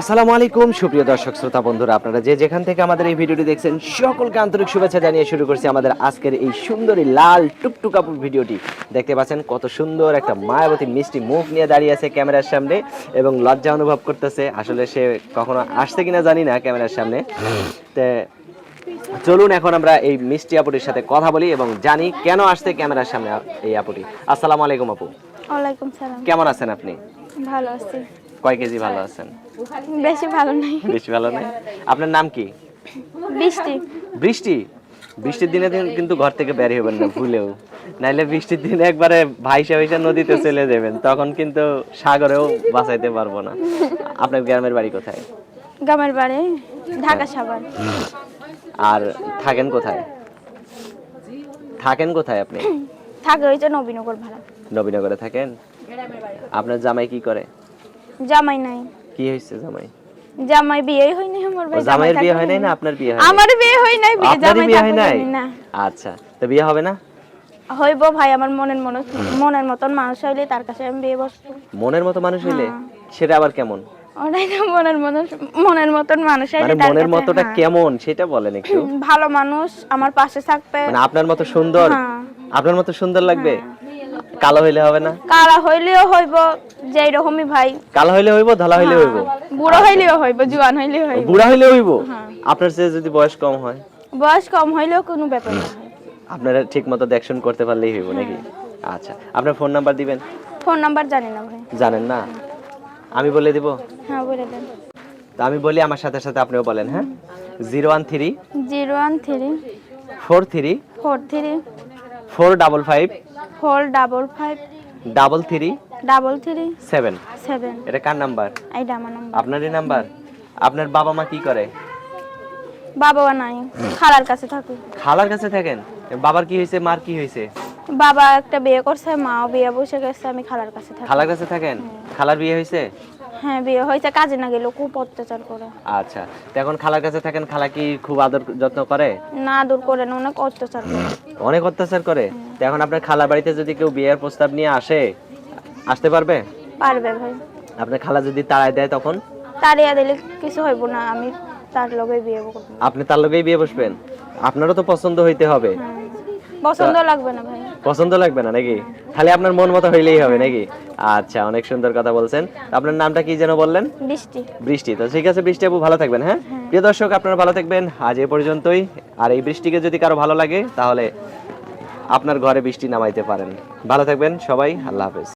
আসসালামু আলাইকুম সুপ্রিয় দর্শক শ্রোতা বন্ধুরা আপনারা যে যেখান থেকে আমাদের এই ভিডিওটি দেখছেন সকলকে আন্তরিক শুভেচ্ছা জানিয়ে শুরু করছি আমাদের আজকের এই সুন্দরী লাল টুকটুকাপুর ভিডিওটি। দেখতে পাচ্ছেন কত সুন্দর একটা মায়াবতী মিষ্টি মুখ নিয়ে দাঁড়িয়ে আছে ক্যামেরার সামনে এবং লজ্জা অনুভব করতেছে। আসলে সে কখনো আসছে কিনা জানি না ক্যামেরার সামনে। তে চলুন এখন আমরা এই মিষ্টি আপুটির সাথে কথা বলি এবং জানি কেন আসছে ক্যামেরার সামনে এই আপুটি। আসসালামু আলাইকুম আপু। ওয়ালাইকুম সালাম। কেমন আছেন আপনি? ভালো আছি। কয় কেজি ভালো আছেন? বেশি ভালো নাই। বেশি ভালো নাই? আপনার নাম কি? বৃষ্টি। বৃষ্টি? বৃষ্টির দিনে দিন কিন্তু ঘর থেকে বের হবেন না ভুলেও। নাইলে বৃষ্টির দিনে একবারে ভাইসা ভাইসা নদীতে চলে যাবেন তখন কিন্তু সাগরেও বাঁচাইতে পারব না। আপনার গ্রামের বাড়ি কোথায়? গ্রামের বাড়ি ঢাকা সাভার। আর থাকেন কোথায়? থাকেন কোথায় আপনি? থাকে ওই যে নবীনগর ভাড়া। নবীনগরে থাকেন? আপনার জামাই কি করে? জামাই নাই। কি হয়েছে জামাই? জামাই বিয়ে হয়নি আমার ভাই জামাইয়ের বিয়ে হয় নাই না আপনার বিয়ে হয় আমার বিয়ে হয় নাই বিয়ে জামাই বিয়ে হয় নাই? না আচ্ছা তো বিয়ে হবে না? হইব ভাই আমার মনের মন মনের মতন মানুষ হইলে তার কাছে আমি বিয়ে বসবো। মনের মতো মানুষ হইলে? হ্যাঁ। সেটা আবার কেমন? ওটাই তো মনের মতন মনের মতন মানুষ হইলে মানে তার মনের কাছে, হ্যাঁ। কেমন? সেটা বলেন একটু। ভালো মানুষ আমার পাশে থাকবে। মানে আপনার মতো সুন্দর হ্যাঁ। আপনার মতো সুন্দর লাগবে? কালো হইলে হবে না? কালো হইলেও হইব যেই রকমই ভাই। কালো হইলে হইব ধলা হইলে হইব? বুড়ো হইলেও হইব জোয়ান হইলেও হইব। বুড়া হইলে হইব? হ্যাঁ। আপনার চেয়ে যদি বয়স কম হয়? বয়স কম হইলেও কোনো ব্যাপার না আপনারা ঠিক মতো দেখশন করতে পারলেই হইব নাকি? আচ্ছা আপনার ফোন নাম্বার দিবেন? ফোন নাম্বার জানি না ভাই। জানেন না? আমি বলে দিব? হ্যাঁ বলে দেন। তো আমি বলি আমার সাথে সাথে আপনিও বলেন হ্যাঁ? Zero one three zero one three four three four three four double five four double five double three double three seven. Seven. এটা কার নাম্বার? এইটা আমার নাম্বার। আপনারই নাম্বার? আপনার বাবা মা কি করে? বাবা নাই। খালার কাছে থাকি খালার কাছে থাকেন? বাবার কি হয়েছে? মার কি হয়েছে? বাবা একটা বিয়ে করছে মাও বিয়ে বসে গেছে আমি খালার কাছে থাকি। খালার কাছে থাকেন? খালার বিয়ে হয়েছে? হ্যাঁ বিয়ে হয়েছে কাজে না গেলেও খুব অত্যাচার করে। আচ্ছা তো এখন খালার কাছে থাকেন খালা কি খুব আদর যত্ন করে? না দূর করে না অনেক অত্যাচার করে। অনেক অত্যাচার করে? তো এখন আপনার খালার বাড়িতে যদি কেউ বিয়ের প্রস্তাব নিয়ে আসে আসতে পারবে? পারবে ভাই। আপনার খালা যদি তাড়ায় দেয় তখন? তারিয়া দিলে কিছু হইব না আমি তার লগে বিয়ে করব। আপনি তার লগেই বিয়ে বসবেন? আপনারও তো পছন্দ হইতে হবে। হ্যাঁ। পছন্দ লাগবে না ভাই। পছন্দ লাগবে না নাকি? খালি আপনার মন মতো হইলেই হবে নাকি? আচ্ছা অনেক সুন্দর কথা বলছেন। আপনার নামটা কি যেন বললেন? বৃষ্টি। বৃষ্টি। তো ঠিক আছে বৃষ্টি আপু ভালো থাকবেন হ্যাঁ। প্রিয় দর্শক আপনারা ভালো থাকবেন। আজ এ পর্যন্তই। আর এই বৃষ্টিকে যদি কারও ভালো লাগে তাহলে আপনার ঘরে বৃষ্টি নামাইতে পারেন। ভালো থাকবেন সবাই আল্লাহ হাফেজ।